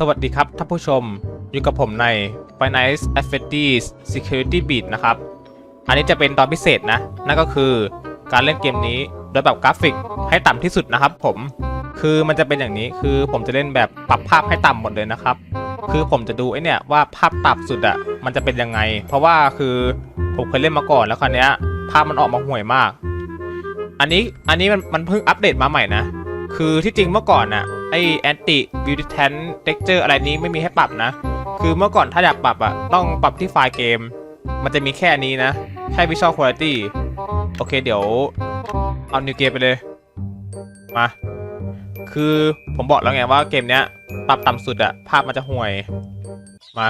สวัสดีครับท่านผู้ชม อยู่กับผมใน Finance Affairs Security Beat นะครับ อันนี้จะเป็นตอนพิเศษนะ นั่นก็คือการเล่นเกมนี้โดยแบบกราฟิกให้ต่ำที่สุดนะครับผม คือมันจะเป็นอย่างนี้คือผมจะเล่นแบบปรับภาพให้ต่ำหมดเลยนะครับ คือผมจะดูไอ้เนี่ยว่าภาพต่ำสุดอะมันจะเป็นยังไง เพราะว่าคือผมเคยเล่นมาก่อนแล้วคราวเนี้ยภาพมันออกมาห่วยมาก อันนี้อันนี้มันมันเพิ่งอัปเดตมาใหม่นะ คือที่จริงเมื่อก่อนน่ะ ไอแอนติบิวตี้แทนเท็กเจอร์อะไรนี้ไม่มีให้ปรับนะ คือเมื่อก่อนถ้าอยากปรับอะต้องปรับที่ไฟล์เกม มันจะมีแค่นี้นะแค่ Visual Quality โอเคเดี๋ยว เอานิวเกมไปเลย มา คือผมบอกแล้วไงว่าเกมเนี้ย ปรับต่ำสุดอะภาพมันจะห่วย มา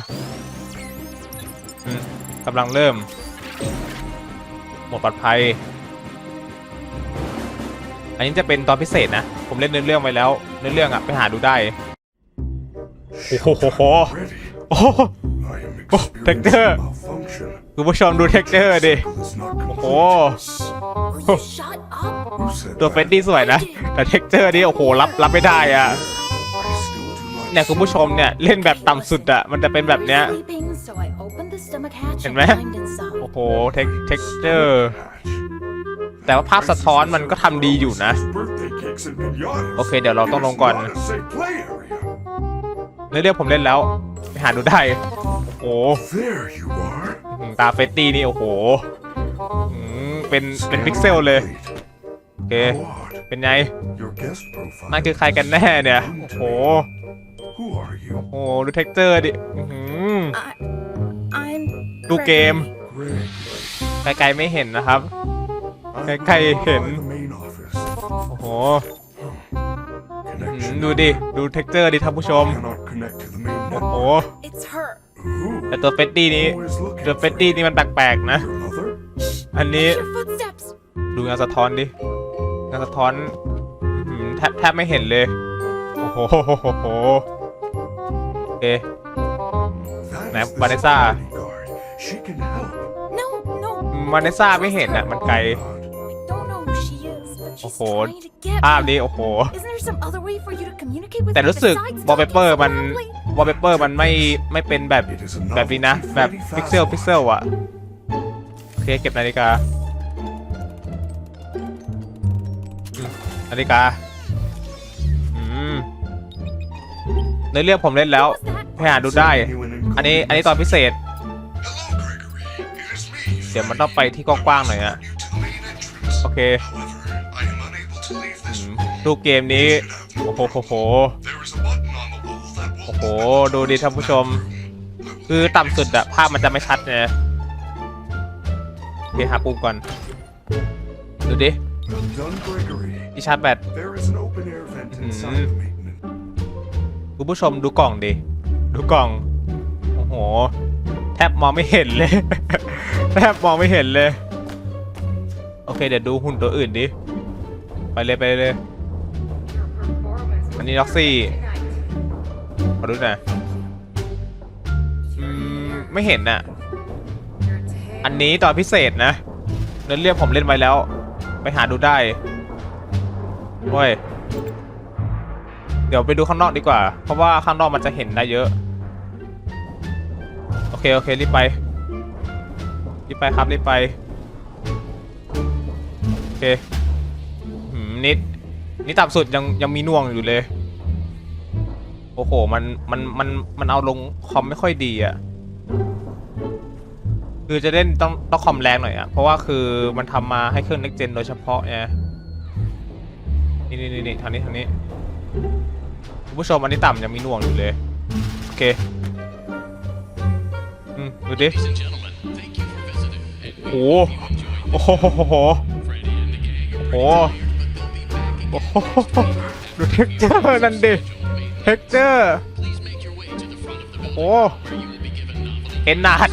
กำลังเริ่ม หมดปลอดภัย อันนี้จะเป็นตอนพิเศษนะ ผมเล่นเนื้อเรื่องไว้แล้ว เนื้อเรื่องอะไปหาดูได้ โอ้โห Ready. โอ้โห I am Oh, Victor. experiencing malfunction. คุณผู้ชมดูเท็กเจอร์ดิ Cycle is not complete. Oh. Will you shut up? Who said ตัวเฟรด that? ดี้สวยนะ แต่เท็กเจอร์นี่โอ้โหรับรับไม่ได้อะ I still do not เนี่ยคุณผู้ชมเนี่ยเล่นแบบต่ำสุดอะมันจะเป็นแบบเนี้ย Sleeping, so I opened the stomach hatch เห็น and ไหม climbed inside. โอ้โหเท็กเท็กเจอร์ hatch. แต่ว่าภาพสะท้อนมันก็ทำดีอยู่นะ Birthday cakes and pinatas. โอเค เดี๋ยวเราต้องลงก่อน It is not a safe play area. เนื้อเรื่องผมเล่นแล้วไปหาดูได้ โอ้โห There you are. อืมตาเฟรดดี้นี่ โอ้โหอืมเป็นเป็นพิกเซลเลย โอเค What? เป็นไง Your guest profile. นั่นคือใครกันแน่เนี่ย โอ้โห Who are you? โอ้โหดูเท็กเจอร์ดิอื้อหือ I, I'm. ดูเกม Greg. ไกลๆไม่เห็นนะครับ I'm Okay, by him. the main office. โอ้โหอืม Connection. ดูดิ ดูเท็กเจอร์ดิท่านผู้ชม Cannot connect to the main โอ้ network. โห It's her. Who? แต่ตัวเฟรดดี้นี้ Who is looking ตัวเฟรด for ดี้ you? นี่มันแปลกๆนะ Your mother? อันนี้ It's your footsteps. ดูงานสะท้อนดิ งานสะท้อนอื้อหือแทบแทบไม่เห็นเลย โอ้โหโอเค That Ma'am, is the Vanessa. security guard. She can help. No, no. มาเนซ่าไม่เห็นอะ มันไกล God. I don't know who she is, but she's Oho. trying to get ภาพ me. นี้โอ้โห Isn't there some other way for you to communicate with แต่ her รู้สึก besides วอลเปเปอ talking ร์ so มัน loudly? วอลเปเปอร์มันไม่ไม่เป็นแบบ It is a แบบนี้นะ novelty แบบ very พิกเซล fast. พิกเซลอะโอเคเก็บนาฬิกาอืมนาฬิกา อืมในเรื่องผมเล่นแล้ว What was that? ไปหาดูได้ Genuine อันนี้อันนี้ตอนพิเศษ Hello, Gregory. It is me. เดี๋ยวมันต้องไปที่กว้างๆหน่อยอะ You to the main entrance. โอเค อื this ม room. ดูเกมนี้ โอ้โหโหโหโอ้โห ดูดิท่านผู้ชม คือต่ำสุดอะภาพมันจะไม่ชัดไงโอเคหาปุ่มก่อน ดูดิที่ชาร์จแบตคุณผู้ชมดูกล่องดิ ดูกล่อง โอ้โห แทบมองไม่เห็นเลย แทบมองไม่เห็นเลย โอเค เดี๋ยวดูหุ่นตัวอื่นดิ ไปเลยไปเลย อันนี้ล็อกซี่ขอดูหน่อยอืมไม่เห็นน่ะ อันนี้ตอนพิเศษนะเนื้อเรื่องผมเล่นไว้แล้ว ไปหาดูได้โอ้ย เดี๋ยวไปดูข้างนอกดีกว่า เพราะว่าข้างนอกมันจะเห็นได้เยอะ โอเค โอเค รีบไป รีบไปครับ รีบไป โอเคหืมนิด นี่ต่ำสุดยังยังมีน่วงอยู่เลย โอ้โห มันมันมันมันเอาลงคอมไม่ค่อยดีอะ่ะ คือจะเล่นต้องต้องคอมแรงหน่อยอะ่ะ เพราะว่าคือมันทำมาให้เครื่อง next gen โดยเฉพาะไงนี่นี่นี่ทางนี้ทางนี้คุณผู้ชมอันนี้ต่ำยังมีน่วงอยู่เลย โอเค อืมดูดิโอ้โหโอ้โหโอ้โห โอ้โหดูเท็กเจอร์นั่นดิเท็กเจอร์โอ้เอ็นนาด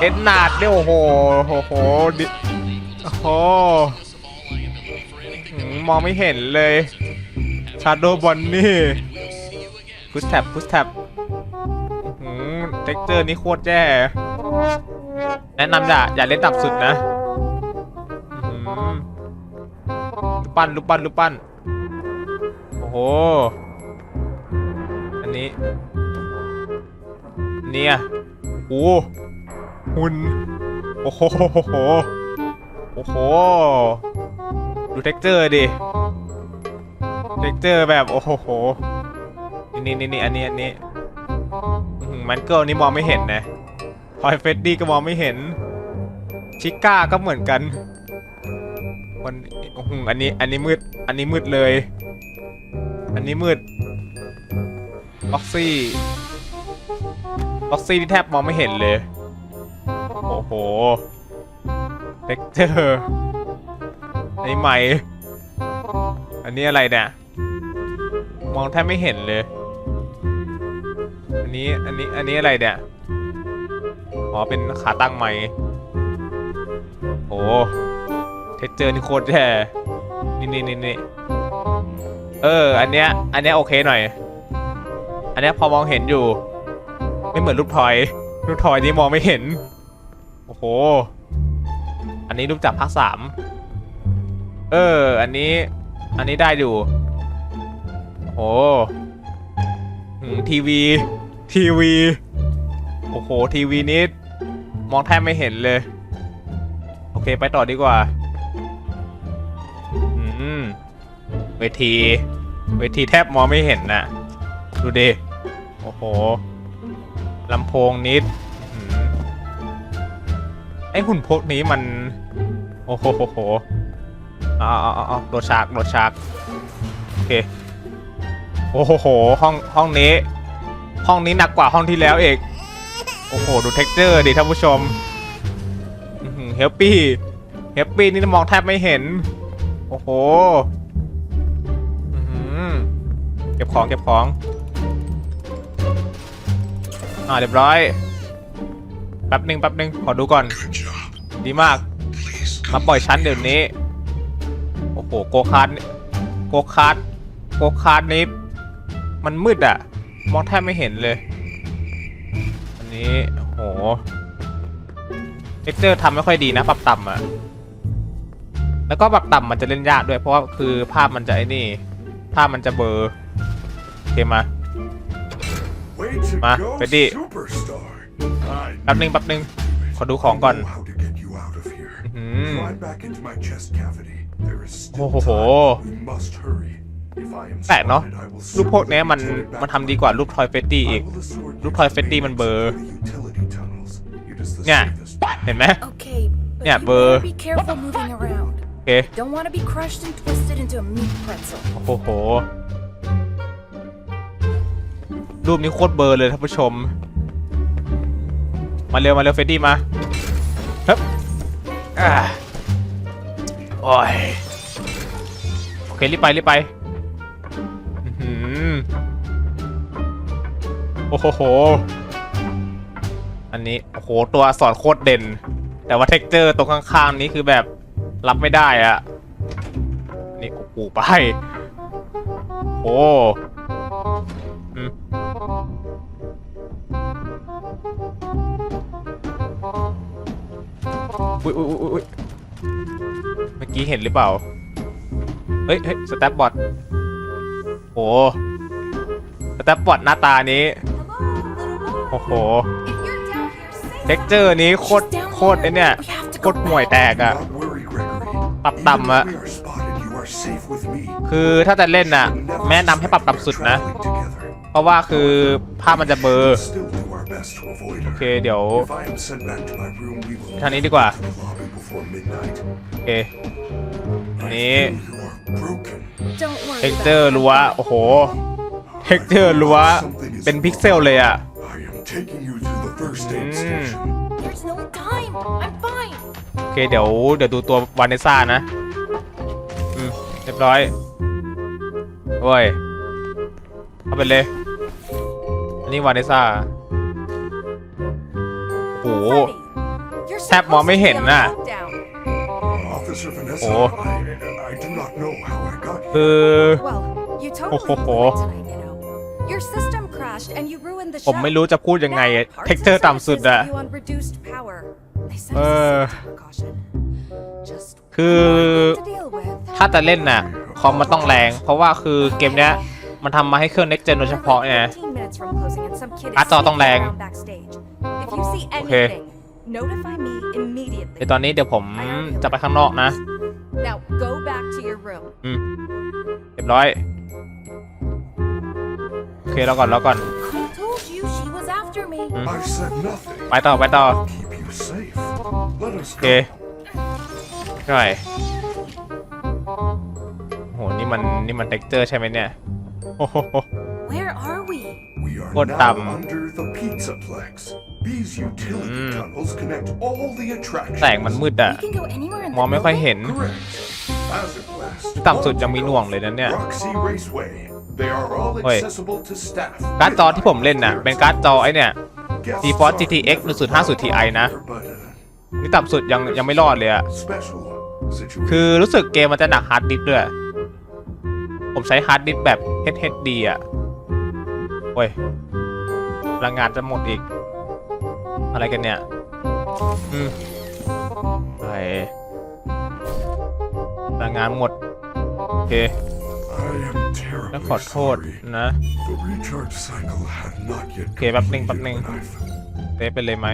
เอ็นนาดเนี่ยโอ้โหโอ้โหดิโอ้มองไม่เห็นเลยชาร์โดบอนนี่พุชแท็บพุชแท็บเท็กเจอร์นี่โคตรแย่แนะนำอย่าอย่าเล่นตับสุดนะ ปั้นรูปปั้นรูปปั้น โอ้โห อันนี้ เนี่ยโอ้หุ่น โอ้โห โอ้โห ดูเท็กเจอร์ดิ เท็กเจอร์แบบ โอ้โห นี่นี่นี่อันนี้อันนี้มันเกิลนี่มองไม่เห็นนะ พอยเฟดดี้ก็มองไม่เห็น ชิก้าก็เหมือนกัน มันโอ้โหอันนี้ อันนี้มืด อันนี้มืดเลย อันนี้มืดบ็อกซี่บ็อกซี่ที่แทบมองไม่เห็นเลย โอ้โหเท็กเจอร์ในใหม่ อันนี้อะไรเนี่ย มองแทบไม่เห็นเลย อันนี้ อันนี้ อันนี้อะไรเนี่ย อ๋อ เป็นขาตั้งใหม่ โอ้ ท็กเจอร์นี่โคตรแย่นี่นี่นี่นี่เออ อันเนี้ย อันเนี้ยโอเคหน่อย อันเนี้ยพอมองเห็นอยู่ ไม่เหมือนรูปทอย รูปทอยนี่มองไม่เห็น โอ้โห อันนี้รูปจากภาคสาม เออ อันนี้ อันนี้ได้อยู่ โอ้โหทีวี ทีวี โอ้โห ทีวีนี้มองแทบไม่เห็นเลย โอเค ไปต่อดีกว่า เวที เวทีแทบมองไม่เห็นน่ะ ดูดิ โอ้โหลำโพงนิดไอหุ่นพวกนี้มัน โอ้โหโหโหอาเออาเอโดดฉากโดดฉากโอเค โอ้โหโหห้องห้องนี้ ห้องนี้หนักกว่าห้องที่แล้วเอกโอ้โห ดูเท็กเจอร์ดิท่านผู้ชมเฮลปี้เฮลปี้นี่มองแทบไม่เห็น โอ้โห เก็บของเก็บของ อ่าเรียบร้อย แป๊บหนึ่งแป๊บหนึ่งขอดูก่อน ดีมาก มาปล่อยชั้นเดี๋ยวนี้ โอ้โห โกคาร์ดโกคาร์ดโกคาร์ดนี้ มันมืดอะมองแทบไม่เห็นเลย อันนี้ โอ้โหเท็กเจอร์ทำไม่ค่อยดีนะ ปรับต่ำอะแล้วก็ปรับต่ำมันจะเล่นยากด้วยเพราะว่าคือภาพมันจะไอ้นี่ ภาพมันจะเบอโอ เคมา Way to Ma, go, Freddy. superstar. I แป๊บหนึงแป๊บหนึง ขอดูของก่อน know how to get you out of here. อืม Climb back into my chest cavity. There is still Oh, oh, oh. time. We must hurry. If I am แปลกเนาะ spotted, I will รูปพวกเนี้ยมัน certainly turn it มัน back ทำดีกว่ารูปทอยเฟตตี้ I อีก will escort รูป you ทอย to เฟตตี้มันเบลอ the utility tunnels. It is the เนี่ย safest. เห็นไหม Okay, but Yeah, you but- better be careful moving around. โอเค Don't want to be crushed and twisted into a meat pretzel. โอ้โห รูปนี้โคตรเบลอร์เลยท่านผู้ชม มาเร็วมาเร็วเฟดดี้มาเฮ้ยอ่าโอ้ยโอเครีบไปรีบไปอื้อหือโอ้โห อันนี้โอ้โหตัวอักษรโคตรเด่น แต่ว่าเท็กเจอร์ตรงข้างๆนี้คือแบบรับไม่ได้อะนี่โอ้โหไป โอ้อืม อุ้ยอุ้ยอุ้ยอุ้ยเมื่อกี้เห็นหรือเปล่า เฮ้ยเฮ้ยสแตปบอทโอ้สแตปบอทหน้าตานี้ โอ้โหเท็กเจอร์นี้โคตรโคตรไอเนี่ยโคตรห่วยแตกอะปรับต่ำอะคือถ้าจะเล่นน่ะแนะนำให้ปรับต่ำสุดนะ เพราะว่าคือภาพมันจะเบลอ We'll still do our best to avoid โอ her. เคเดี๋ยว If I am sent back to my room, we will ทางนี้ดีกว่า to the lobby before midnight. โอเค I Nee. feel you are broken. Don't worry. เท็กเจอร์รั้วโอ้โหเท็กเจอร์รั้วเป็นพิกเซลเลยอะ I am taking you to the first aid Mm. station. There's no time. I'm fine. โอเคเดี๋ยวเดี๋ยวดูตัววานเนซ่านะอืมเรียบร้อยโอ้ยเข้าไปเลยอั นนี้วานเนซ่าโอ้โห Freddy, you're แทบมองไม่เห็น supposed to be น่ะ on lockdown. Officer Vanessa, Oh. I, I do not know how I got คื here. อ Well, you Ho, totally ho, ho. blew it tonight, you know. Your system crashed and you ruined the ผม show. ไม่รู้จะพูดยังไง Now, อะ parts เท็กเจอร์ and ต่ำสุด services อะ have you on reduced power. They sent Uh. us a safety precaution. Just คือ one more thing to deal with. ถ้าจะเล่นน่ะ คอมมันต้องแรง เพราะว่าคือเกมเนี้ย มันทำมาให้เครื่อง next gen โดยเฉพาะ We're ไง like 15 minutes from closing and some kid is การ์ดจอต้องแรง sneaking around backstage. If you see Okay. anything, notify me เดี๋ยว immediately. ตอนนี้เดี๋ยวผมจะไปข้างนอกนะ Now go back to your room. อืมเรียบร้อย โอเคแล้วก่อนแล้วก่อน I told you she was after me. I said nothing. ไปต่อไปต่อ Keep you safe. Let us โอเค go. หน่อยโห นี่มันนี่มันเท็กเจอร์ใช่ไหมเนี่ย โอ้โห Where are we? We are What now um, under the Pizzaplex. These utility Mm. tunnels connect all the attractions. แสงมันมืดอะ We can go anywhere in มอง the ไม่ค่อย building? เห็น Correct. Hazard Blast. ต่ำสุดยังมีหน่วงเลยนะเนี่ย Roxy Raceway. They are all Wait. accessible to staff. การ์ดจอที่ผมเล่นน่ะ เป็นการ์ดจอไอเนี่ย Guests GeForce are GTX 1050 Ti นะ but, uh, นี่ต่ำสุดยังยังไม่รอดเลยอะ special situation. คือรู้สึกเกมมันจะหนักฮาร์ดดิสก์ด้วย ผมใช้ฮาร์ดดิสก์แบบ HHD อะ โอ้ยพลังงานจะหมดอีก อะไรกันเนี่ย อืมไปพลังงานหมด โอเค I am แล้ว terribly ขอโทษนะโอเคแป๊บนึงแป๊บนึงเซฟไปเลยไหม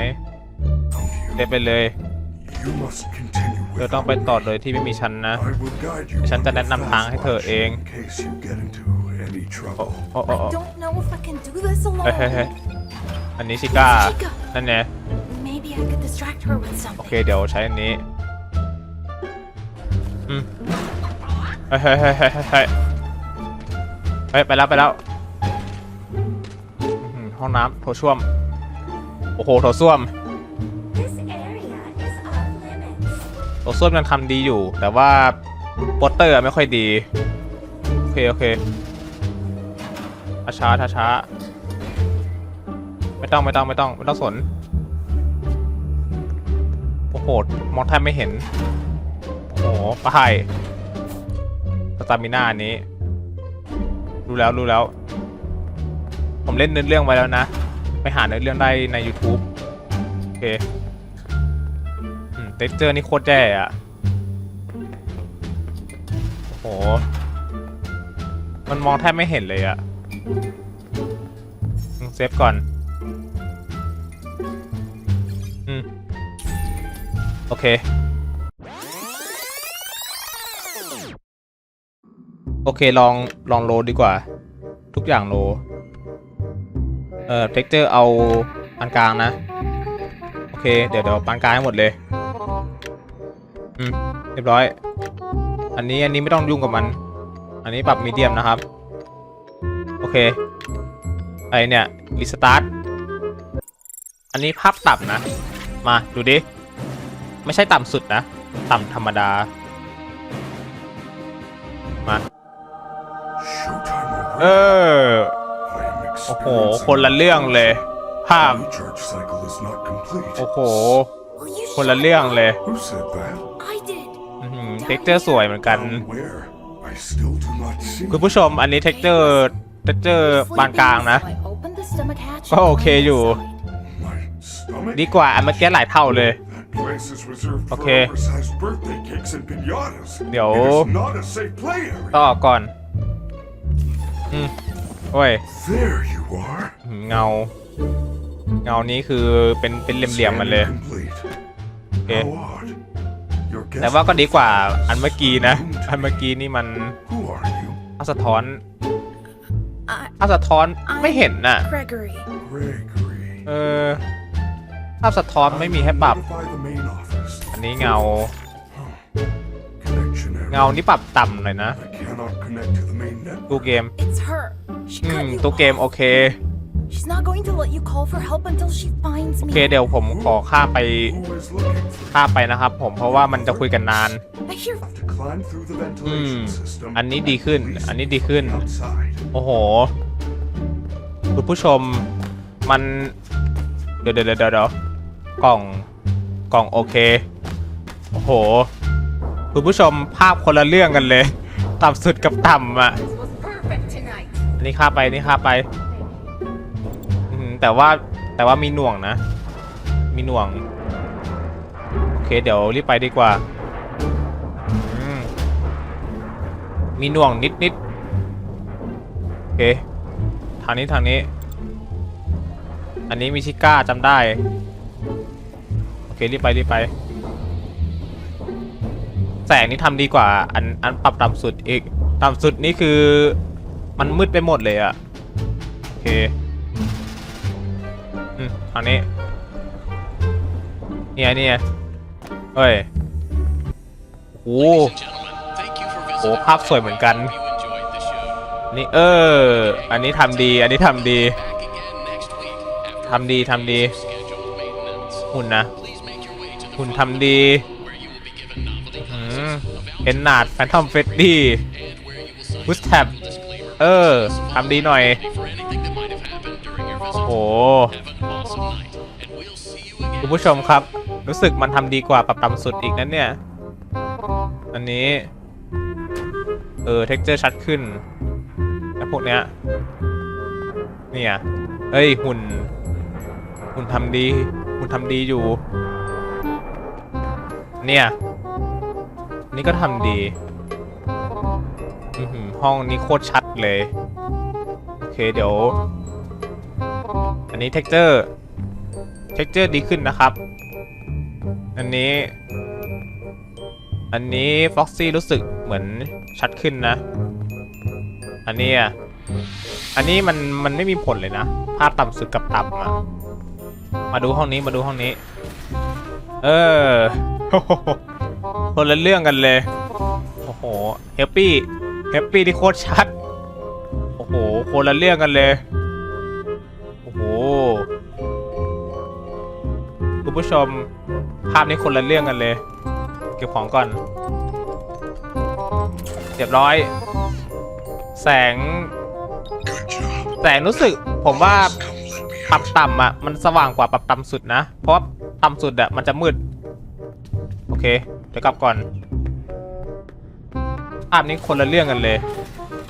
เซ you. ฟไปเลยเธอต้องไปต่อโดยที่ไม่มีฉันนะ ฉันจะแนะนำทางให้เธอเอง watch in case you get into any โอ้ trouble. โอ้โอ้ I โอ้ don't know if I can do this alone. เฮ้ยเฮ้ยเฮ้ยอันนี้ชิก้า นั่นไง Maybe I could distract her with โอ something. เค เดี๋ยวใช้อันนี้อืมเฮ้ยเฮ้ยเฮ้ยเฮ้ยเฮ้ยเฮ้ยเฮ้ย ไปแล้ว ไปแล้วอื้อหือห้องน้ำโถส้วม โอ้โหโถส้วม This area is off limits. โถส้วมยังทำดีอยู่ แต่ว่าโปสเตอร์ไม่ค่อยดี โอเค โอเค ช้าช้าช้าไม่ต้องไม่ต้องไม่ต้องไม่ต้องสน โอ้โห มองแทบไม่เห็น โอ้โหป้ายสตามิน่าอันนี้ รู้แล้วรู้แล้ว ผมเล่นเนื้อเรื่องไว้แล้วนะ ไปหาเนื้อเรื่องได้ใน YouTube โอเคเท็กเจอร์นี่โคตรแย่อะโอ้โห มันมองแทบไม่เห็นเลยอะ เซฟก่อน อืม โอเค โอเค ลอง ลองโลดีกว่า ทุกอย่างโล เอ่อเท็กเจอร์เอาปานกลางนะ โอเค เดี๋ยวเดี๋ยวปานกลางให้หมดเลย อืม เรียบร้อย อันนี้ อันนี้ไม่ต้องยุ่งกับมัน อันนี้ปรับมีเดียมนะครับ เคไอเนี่ยรีสตาร์ทอันนี้ภาพต่ำนะ มาดูดิ ไม่ใช่ต่ำสุดนะ ต่ำธรรมดา มา Showtime เอ already. อ I am โอ้โห experiencing คนละเรื่องเลย ภาพ The recharge cycle is not complete. โอ้โห Will you คนละ shut เรื่องเลย Who said that? I did. เท็กเจอร์สวยเหมือนกัน Down where? I still do not see. คุณผู้ชมอันนี้เท็กเจอร์เท็กเจอร์ปานกลางนะ So I opened the stomach hatch ก็โอเคอยู่ and inside. My stomach? ดีกว่าอันเมื่อกี้หลายเท่าเลย That place is reserved for Okay. oversized birthday cakes and pinatas. เดี๋ยว It is not a safe play area. ต้องออกก่อนอืมโอ้ย There you are. เงา เงานี้คือเป็นเป็นเหลี่ยมๆมันเลย Scanning complete. โอเค How odd. Your แต่ guess ว่าก็ดีกว่าอันเมื่อกี้นะ อันเมื่อกี้นี่มัน Who are you? ภาพสะท้อน I, ภาพสะท้อนไม่เห็นน่ะ Gregory. Gregory. เออ ภาพสะท้อนไม่มีให้ปรับ Notify the main office. อันนี้เงา Connection error. เงานี่ปรับต่ำหน่อยนะ I cannot connect to the main network. ตู้เกม It's her. She อื cut ม you ตู้เกม off. โอเค She's not going to let you call for help until she finds โอ me. เคเดี๋ยวผมขอข้ามไป Who is looking for ข้ามไปนะครับผมเพราะว่ามันจะคุยกันนาน I hear have to climb through the อืม ventilation system. อันนี้ดีขึ้น At least อันนี้ดีขึ้น Outside. โอ้โห คุณผู้ชมมันเดี๋ยวเดี๋ยวเดี๋ยวเดี๋ยวกล่องกล่องโอเค โอ้โห คุณผู้ชมภาพคนละเรื่องกันเลย ต่ำสุดกับต่ำอะ was perfect tonight. อันนี้ค่าไปนี่ค่าไปอืมแต่ว่าแต่ว่ามีหน่วงนะ มีหน่วง โอเค เดี๋ยวรีบไปดีกว่าอืมมีหน่วงนิดนิดโอเคทางนี้ทางนี้ อันนี้มีชิก้าจำได้ โอเค รีบไป รีบไป แสงนี่ทำดีกว่า อัน อันปรับต่ำสุดอีก ต่ำสุดนี่คือ มันมืดไปหมดเลยอะโอเค อืมทางนี้ เนี่ยเนี่ยเฮ้ยโอ้โหภาพสวยเหมือนกัน นี่เออ อันนี้ทำดี อันนี้ทำดีทำดีทำดี หุ่นนะ หุ่นทำดีเอ็นนาดแฟนทอมเฟสดี้พุชแท็บเออทำดีหน่อย โอ้คุณผู้ชมครับ รู้สึกมันทำดีกว่าปรับต่ำสุดอีกนั้นเนี่ย อันนี้ เออ เท็กเจอร์ชัดขึ้น พวกเนี้ยเนี่ยเอ้ยหุ่น หุ่นทำดี หุ่นทำดีอยู่ เนี่ย นี่ก็ทำดีห้องนี้โคตรชัดเลย โอเคเดี๋ยว อันนี้เท็กเจอร์เท็กเจอร์ดีขึ้นนะครับ อันนี้ อันนี้ฟ็อกซี่รู้สึกเหมือนชัดขึ้นนะ อันนี้อะ อันนี้มันมันไม่มีผลเลยนะ ภาพต่ำสุดกับต่ำอะมาดูห้องนี้มาดูห้องนี้ เออคนละเรื่องกันเลย โอ้โหเฮปปี้เฮปปี้ที่โคตรชัด โอ้โหคนละเรื่องกันเลย โอ้โหคุณผู้ชมภาพนี้คนละเรื่องกันเลย เก็บของก่อนเรียบร้อย แสง แสงรู้สึกผมว่าปรับต่ำอะ มันสว่างกว่าปรับต่ำสุดนะ เพราะว่าต่ำสุดอะมันจะมืด โอเค เดี๋ยวกลับก่อนภาพนี้คนละเรื่องกันเลย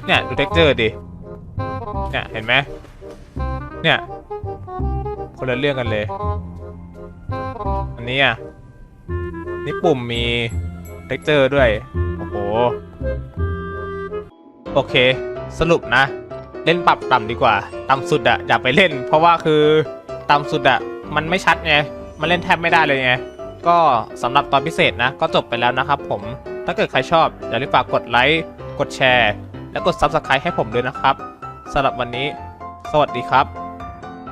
เนี่ยดูเท็กเจอร์ดิ เนี่ยเห็นไหมเนี่ย คนละเรื่องกันเลย อันนี้อะ นี่ปุ่มมีเท็กเจอร์ด้วย โอ้โห โอเค สรุปนะ เล่นปรับต่ำดีกว่า ต่ำสุดอะอย่าไปเล่น เพราะว่าคือต่ำสุดอะมันไม่ชัดไง มันเล่นแทบไม่ได้เลยไง ก็สำหรับตอนพิเศษนะ ก็จบไปแล้วนะครับผม ถ้าเกิดใครชอบ อย่าลืมฝากกดไลค์ กดแชร์ และกด Subscribe ให้ผมด้วยนะครับสำหรับวันนี้ สวัสดีครับ